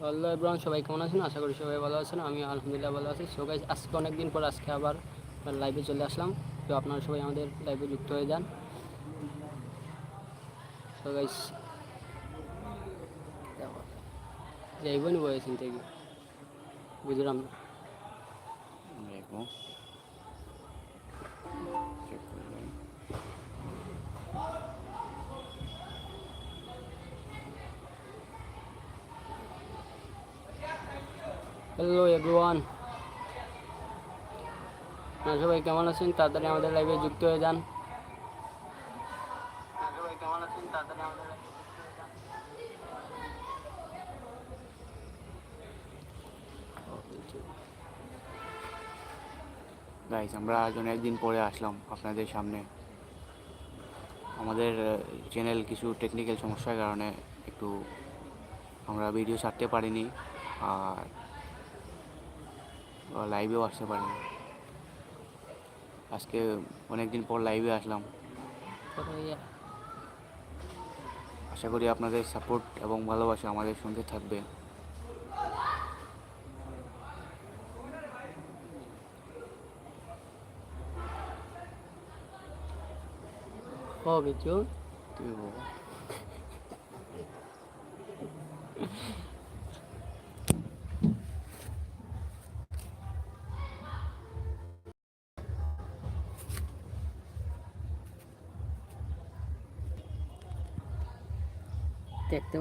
Hello Ibrahim, সবাই কেমন আছেন? আশা করি সবাই ভালো আছেন আমি আলহামদুলিল্লাহ ভালো আছি। সবাই আজকে অনেক দিন পর আজকে আবার লাইভে চলে আসলাম। তো আপনারা সবাই আমাদের লাইভে যুক্ত হয়ে যান। সো গাইজ যাইবই নি থেকে। বুঝলাম না। Hello everyone. আপনারা সবাই কেমন আছেন? তাড়াতাড়ি আমাদের লাইভে যুক্ত হয়ে যান। সবাই কেমন আছেন? তাড়াতাড়ি আমাদের এ যুক্ত হয়ে যান। গাইস আমরা আজ অনেকদিন পরে আসলাম আপনাদের সামনে। আমাদের চ্যানেল কিছু টেকনিক্যাল সমস্যার কারণে একটু আমরা ভিডিও ছাড়তে পারিনি। আর লাইভেও আসতে পারিনি। আজকে অনেক দিন পর লাইভে আসলাম। আশা করি আপনাদের সাপোর্ট এবং ভালোবাসা আমাদের সঙ্গে থাকবে। ও কিছু তুই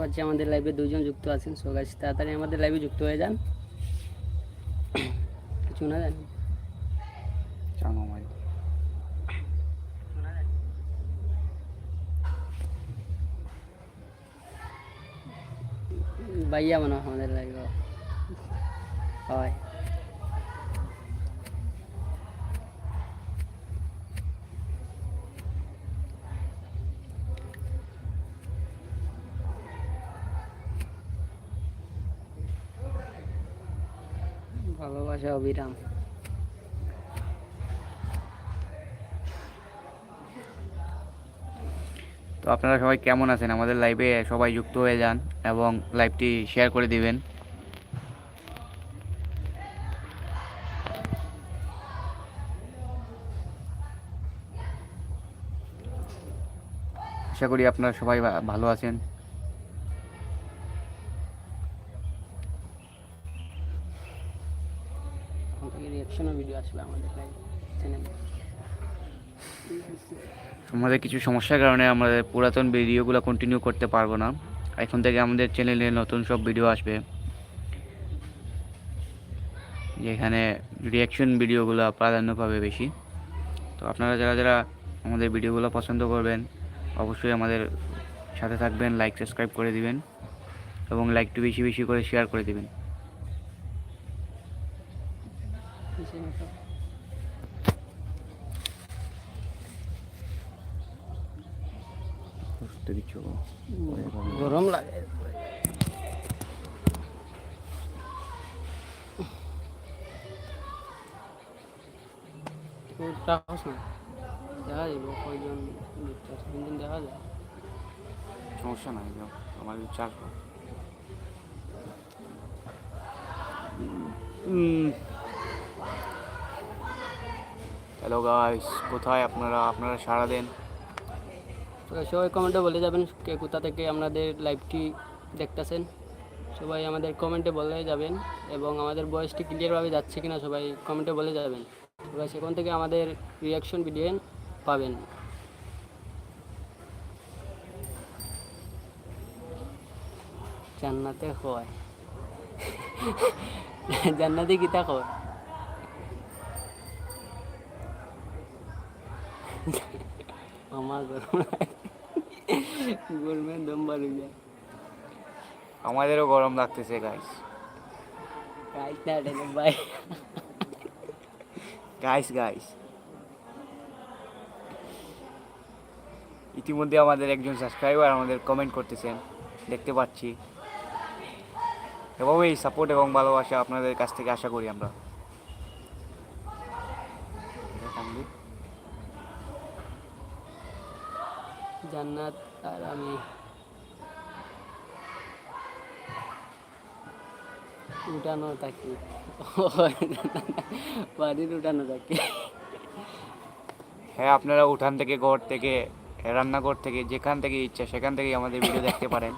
পাচ্ছি আমাদের লাইভে দুজন যুক্ত আছেন। সো গাছ তাড়াতাড়ি আমাদের লাইভে যুক্ত হয়ে যান। কিছু না? জানি ভাইয়া মনে হয় আমাদের লাইভে ভালোবাসা অবিরাম। তো আপনারা সবাই কেমন আছেন? আমাদের লাইভে সবাই যুক্ত হয়ে যান এবং লাইভটি শেয়ার করে দিবেন। আশা করি আপনারা সবাই ভালো আছেন। ভিডিও আসবে আমাদের চ্যানেলে আমাদের কিছু সমস্যার কারণে আমাদের পুরাতন ভিডিওগুলো কন্টিনিউ করতে পারব না। এখন থেকে আমাদের চ্যানেলে নতুন সব ভিডিও আসবে। যেখানে রিয়াকশন ভিডিওগুলো প্রাধান্য পাবে বেশি। তো আপনারা যারা যারা আমাদের ভিডিওগুলো পছন্দ করবেন, অবশ্যই আমাদের সাথে থাকবেন লাইক সাবস্ক্রাইব করে দিবেন এবং লাইকটি বেশি বেশি করে শেয়ার করে দিবেন। গরম লাগে। ওটা না? দেখা যাবে কয়জন দিন দেখা যায়? সমস্যা নাই আমাদের চার হ্যালো গাইস কোথায় আপনারা? আপনারা সারা দেন সবাই কমেন্টে বলে যাবেন কে কোথা থেকে আপনাদের লাইভটি দেখতেছেন। সবাই আমাদের কমেন্টে বলে যাবেন এবং আমাদের বয়সটি ক্লিয়ারভাবে যাচ্ছে কিনা সবাই কমেন্টে বলে যাবেন। সবাই সেখান থেকে আমাদের রিয়াকশন ভিডিও পাবেন। জান্নাতে হয়। জান্নাতে কিতা হয়। আমার গরম। গরমে দম যায়। আমাদেরও গরম লাগতেছে গাইস গাইস না রে ভাই। গাইস গাইস ইতিমধ্যে আমাদের একজন সাবস্ক্রাইবার আমাদের কমেন্ট করতেছেন। দেখতে পাচ্ছি। এভাবেই সাপোর্ট এবং ভালোবাসা আপনাদের কাছ থেকে আশা করি আমরা। জান্নাত আর আমি উঠানো থাকি। বাড়ির উঠানো থাকি। হ্যাঁ আপনারা উঠান থেকে, ঘর থেকে, রান্নাঘর থেকে, যেখান থেকে ইচ্ছা সেখান থেকেই আমাদের ভিডিও দেখতে পারেন।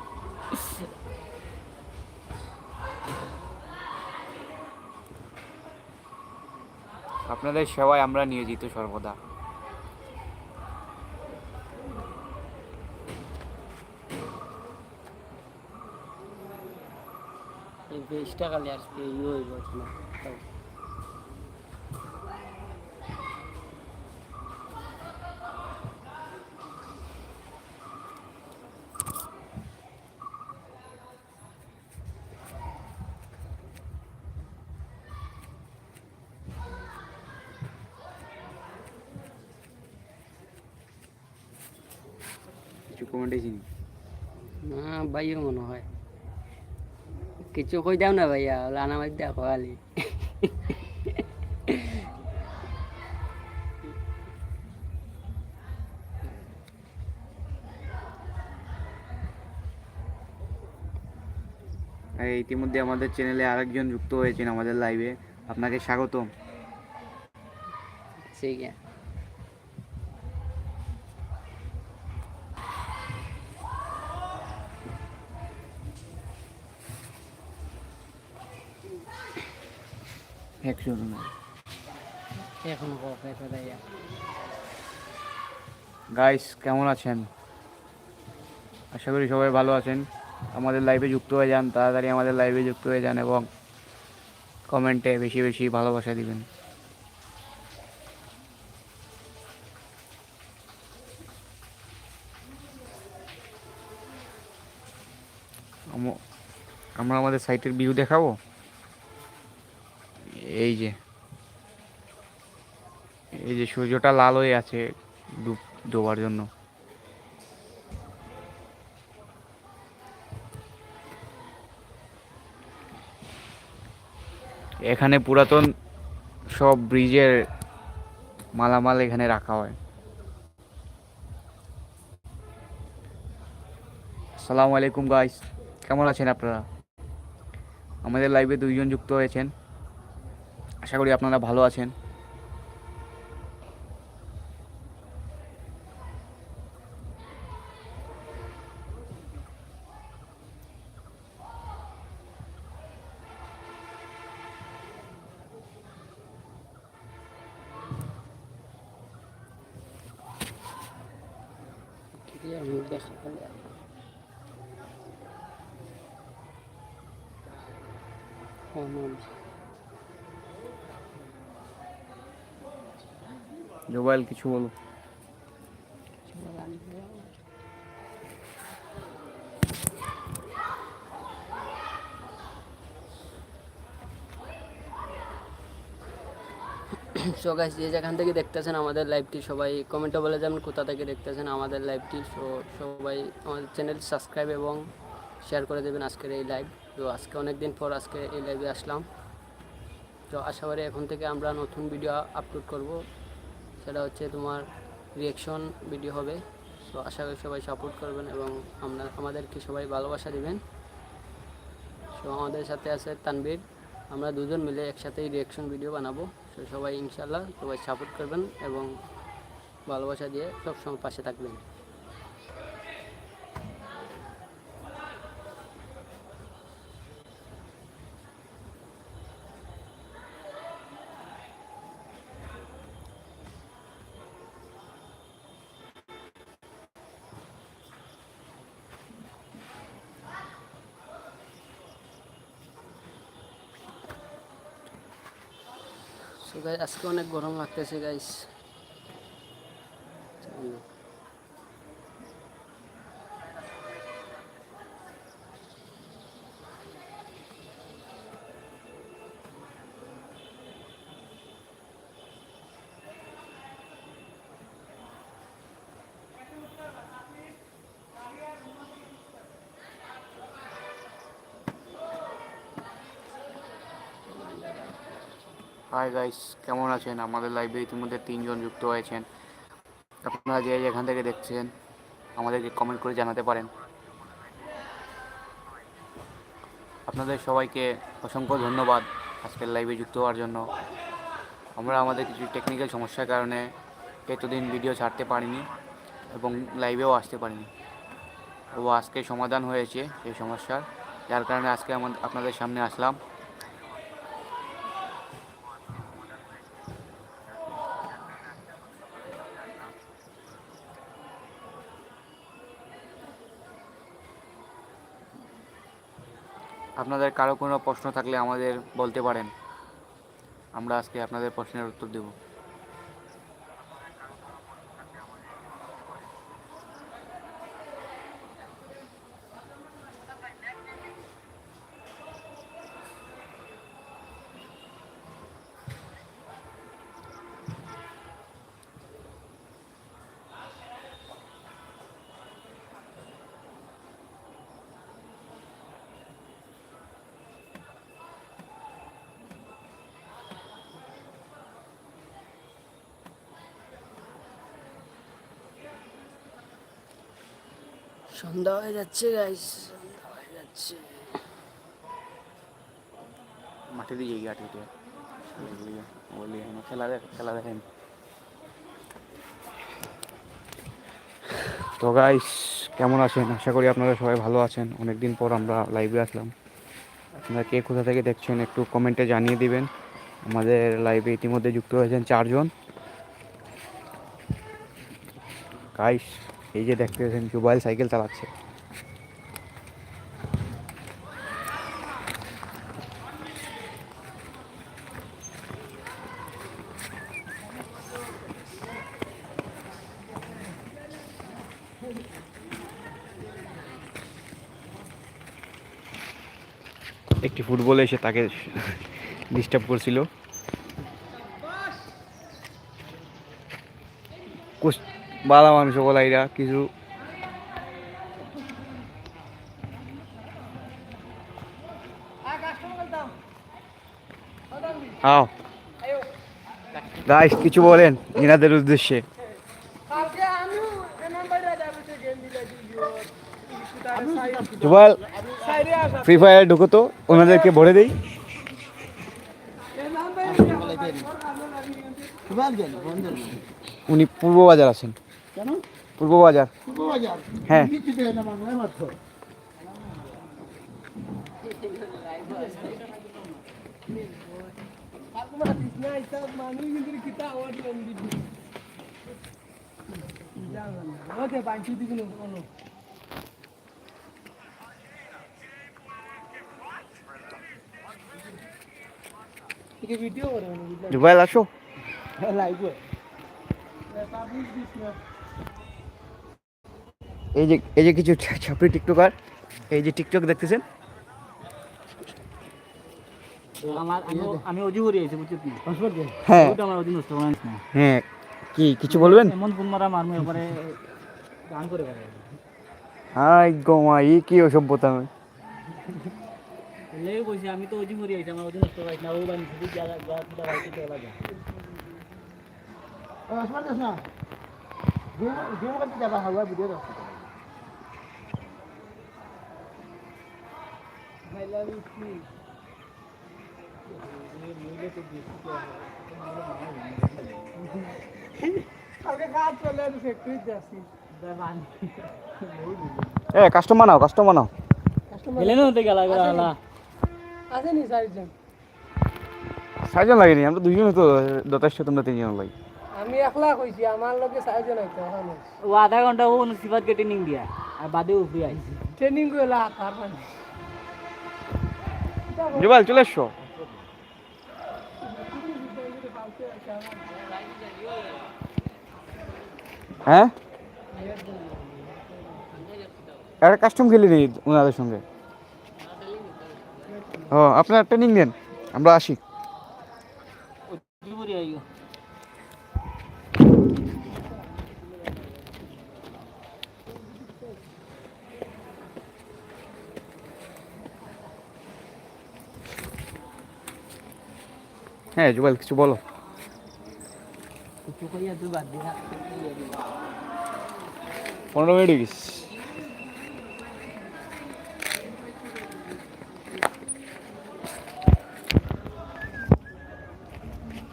আপনাদের সেবায় আমরা নিয়োজিত সর্বদা। আজকে ইয়ে হইব না কিছু কই দাও না ভাইয়া লানা মার দেখো খালি। ইতিমধ্যে আমাদের চ্যানেলে আরেকজন যুক্ত হয়েছেন আমাদের লাইভে আপনাকে স্বাগতম। ঠিক আছে। একশো এখন গাইস কেমন আছেন? আশা করি সবাই ভালো আছেন। আমাদের লাইভে যুক্ত হয়ে যান তাড়াতাড়ি আমাদের লাইভে যুক্ত হয়ে যান এবং কমেন্টে বেশি বেশি ভালোবাসা দিবেন। আমরা আমাদের সাইটের ভিউ দেখাবো? এই যে এই যে সূর্যটা লাল হয়ে আছে ডুব, ডোবার জন্য। এখানে পুরাতন সব ব্রিজের মালামাল এখানে রাখা হয়। আসসালামু আলাইকুম গাইস কেমন আছেন আপনারা? আমাদের লাইভে দুইজন যুক্ত হয়েছেন। আশা করি আপনারা ভালো আছেন ক্লিয়ার মুখ দেখা খালি অনুজ জোবাইল কিছু বলো। সো গাইস যে যেখান থেকে দেখতেছেন আমাদের লাইভটি সবাই কমেন্টে বলে যাবেন কোথা থেকে দেখতেছেন আমাদের লাইভটি সো সবাই আমাদের চ্যানেল সাবস্ক্রাইব এবং শেয়ার করে দেবেন আজকের এই লাইভ তো আজকে অনেক দিন পর আজকে এই লাইভে আসলাম। তো আশা করি এখন থেকে আমরা নতুন ভিডিও আপলোড করব। সেটা হচ্ছে তোমার রিয়েকশন ভিডিও হবে। সো আশা করি সবাই সাপোর্ট করবেন এবং আমরা, আমাদেরকে সবাই ভালোবাসা দিবেন। সো আমাদের সাথে আছে তানবীর আমরা দুজন মিলে একসাথেই রিয়াকশন ভিডিও বানাবো। সো সবাই ইনশাল্লাহ সবাই সাপোর্ট করবেন এবং ভালোবাসা দিয়ে সবসময় পাশে থাকবেন সো আজকে অনেক গরম লাগতেছে গাইস হাই গাইস কেমন আছেন? আমাদের লাইভে ইতিমধ্যে তিনজন যুক্ত হয়েছেন। আপনারা যে যেখান থেকে দেখছেন, আমাদেরকে কমেন্ট করে জানাতে পারেন। আপনাদের সবাইকে অসংখ্য ধন্যবাদ আজকের লাইভে যুক্ত হওয়ার জন্য। আমরা আমাদের কিছু টেকনিক্যাল সমস্যার কারণে এতদিন ভিডিও ছাড়তে পারিনি এবং লাইভেও আসতে পারিনি। ও আজকে সমাধান হয়েছে এই সমস্যার। যার কারণে আজকে আমাদের আপনাদের সামনে আসলাম। আপনাদের কারও কোনো প্রশ্ন থাকলে আমাদের বলতে পারেন। আমরা আজকে আপনাদের প্রশ্নের উত্তর দেব। সন্ধ্যা হয়ে যাচ্ছে গাইস সন্ধ্যা হয়ে যাচ্ছে। মাঠে দিয়ে গিয়ে আটকে বলি এখনও খেলা দেখ, খেলা দেখেন। তো গাইস কেমন আছেন? আশা করি আপনারা সবাই ভালো আছেন। অনেক দিন পর আমরা লাইভে আসলাম। আপনারা কে কোথা থেকে দেখছেন, একটু কমেন্টে জানিয়ে দিবেন। আমাদের লাইভে ইতিমধ্যে যুক্ত হয়েছেন চারজন। গাইস এই যে দেখতে পাচ্ছেন জুবাইল সাইকেল চালাচ্ছে। একটি ফুটবলে এসে তাকে ডিস্টার্ব করছিল। বালা মানুষ বলা এরা কিছু। আও। গাইস কিছু বলেন এনাদের উদ্দেশ্যে। জুবাল ফ্রি ফায়ার ঢুকো তো ওনাদেরকে ভরে দেই। উনি পূর্ব বাজার আছেন। কেন? পূর্ব বাজার পূর্ব বাজার হ্যাঁ ভিডিও করে। লাইভ এই যে এই যে কিছু ছাপড়ি টিকটকার এই যে টিকটক দেখতেছেন? আমার আমি- আমি অজু হ্যাঁ। আমার অজু নষ্ট হ্যাঁ কি কিছু বলবেন? এমন ফোন মারা মারমু এবারে গান করে করে হাই গোমা ই কি অসভ্যতা। এই কইছি আমি তো অজু করে আইছি আমার অজু নষ্ট করাইছ না ও বানি শুধু জায়গা যা পুরা রাইতে চলা যা না। গেম গেম করতে যাবা হাওয়া ভিডিও দাও এ কাস্টমার নাও কাস্টমার নাও। গেলে না তো গেলা গেলা হলা আছে নি চারজন। চারজন লাগেনি আমরা দুজন তো যথেষ্ট তোমরা তিনজন লাগে। আমি একলা কইছি আমার লগে চারজন আইতো ও আধা ঘণ্টা ও সিফাত কে ট্রেনিং দিয়া আর বাদে উফরি আইছি। ট্রেনিং কইলা তার মানে। জুবাইল চলে এসো। হ্যাঁ? একটা কাস্টম খেলে নিই ওনাদের সঙ্গে। ও, আপনার ট্রেনিং দেন আমরা আসি। হ্যাঁ জুবাইল কিছু বলো পনেরো মিনিট গেছিস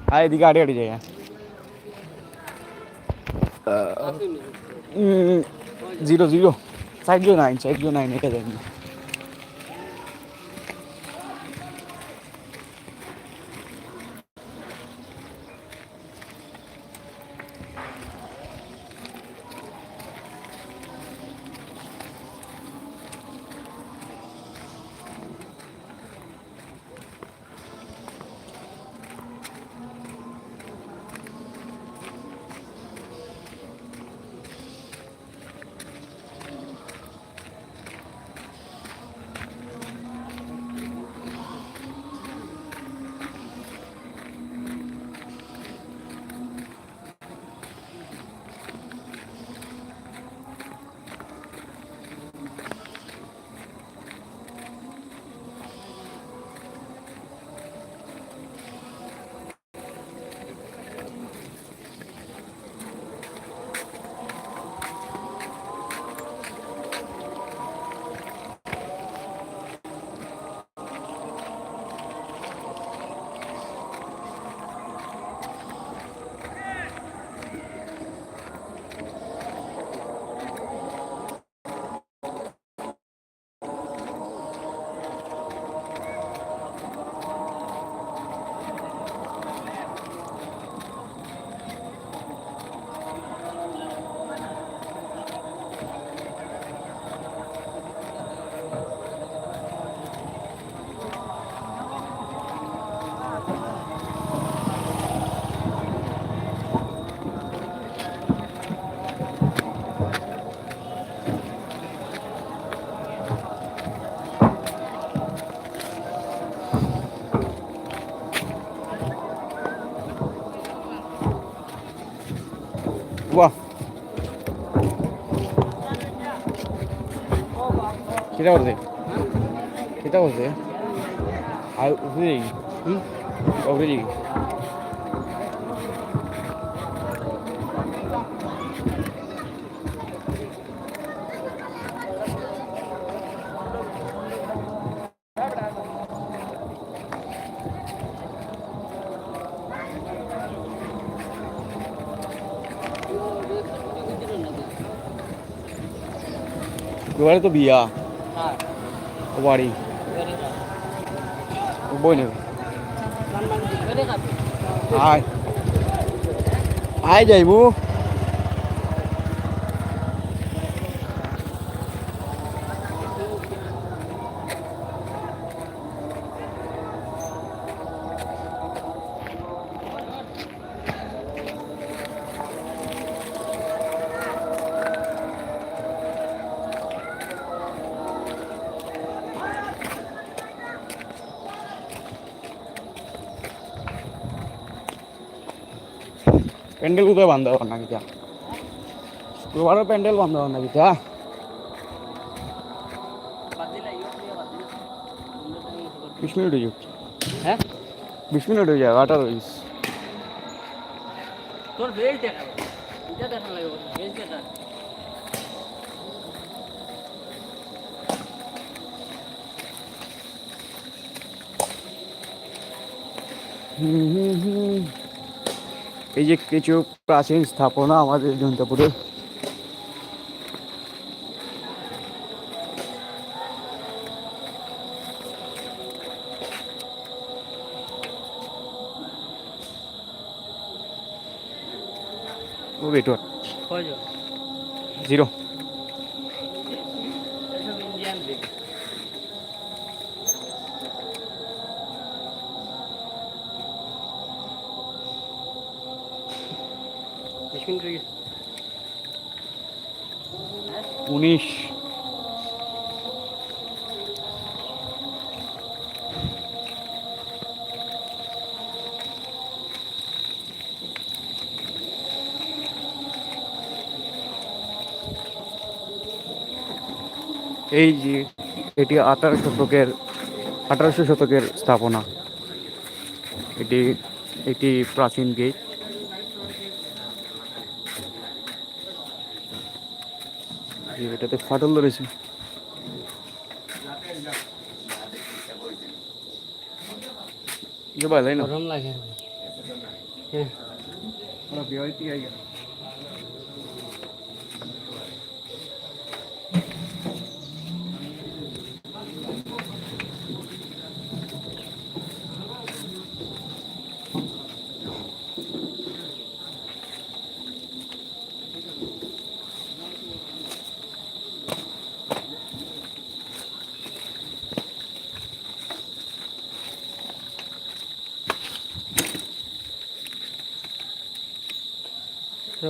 হ্যাঁ এদিকে আড়ি আড়ি যাই zero zero side zero nine side zero nine এটা যাই 와. 기다려 보세요. 기다려 보세요. 아, 우리, 응? 아, 우리. এবারে তো বিয়া। হ্যাঁ। ও বাড়ি। বই নেবে। আয়। আয় যাইবু প্যান্ডেল কোথায় বান্ধা হওয়ার নাকি যা শুক্রবারও প্যান্ডেল বান্ধা হওয়ার নাকি যা বিশ মিনিট হয়ে যাচ্ছে হ্যাঁ বিশ মিনিট হয়ে যায় আঠারো বিশ তোর বেল্ট দেখা এটা দেখা লাগবে বেল্ট দেখা হুম হুম হুম। এই যে কিছু প্রাচীন স্থাপনা আমাদের জন্তাপুরে ও বেটর জিরো এই যে এটি আঠারো শতকের আঠারোশো শতকের স্থাপনা। এটি একটি প্রাচীন গেট। এটাতে ফাটল ধরেছে। যে ভাই তাই না? গরম লাগে। হ্যাঁ। তো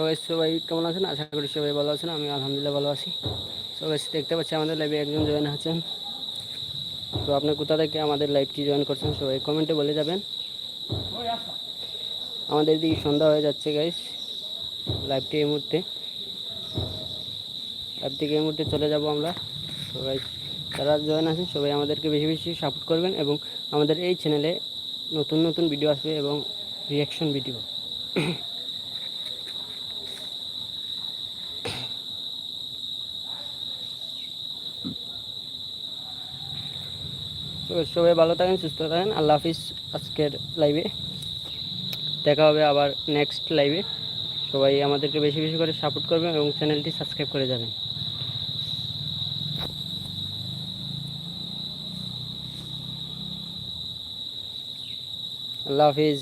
guys, সবাই কেমন আছেন? আশা করি সবাই ভালো আছেন আমি আলহামদুলিল্লাহ ভালো আছি। Guys, দেখতে পাচ্ছি আমাদের লাইভে একজন জয়েন আছেন তো আপনি কোথা থেকে আমাদের লাইভটি জয়েন করছেন সবাই কমেন্টে বলে যাবেন। আমাদের দিকে সন্ধ্যা হয়ে যাচ্ছে গাইস লাইভটি এই মুহূর্তে। লাইভ থেকে এই মুহূর্তে চলে যাব আমরা। গাইস যারা জয়েন আছেন সবাই আমাদেরকে বেশি বেশি সাপোর্ট করবেন এবং আমাদের এই চ্যানেলে নতুন নতুন ভিডিও আসবে এবং রিয়াকশন ভিডিও সবাই ভালো থাকেন, সুস্থ থাকেন। আল্লাহ হাফিজ আজকের লাইভে দেখা হবে আবার নেক্সট লাইভে সবাই আমাদেরকে বেশি বেশি করে সাপোর্ট করবেন এবং চ্যানেলটি সাবস্ক্রাইব করে যাবেন। আল্লাহ হাফিজ।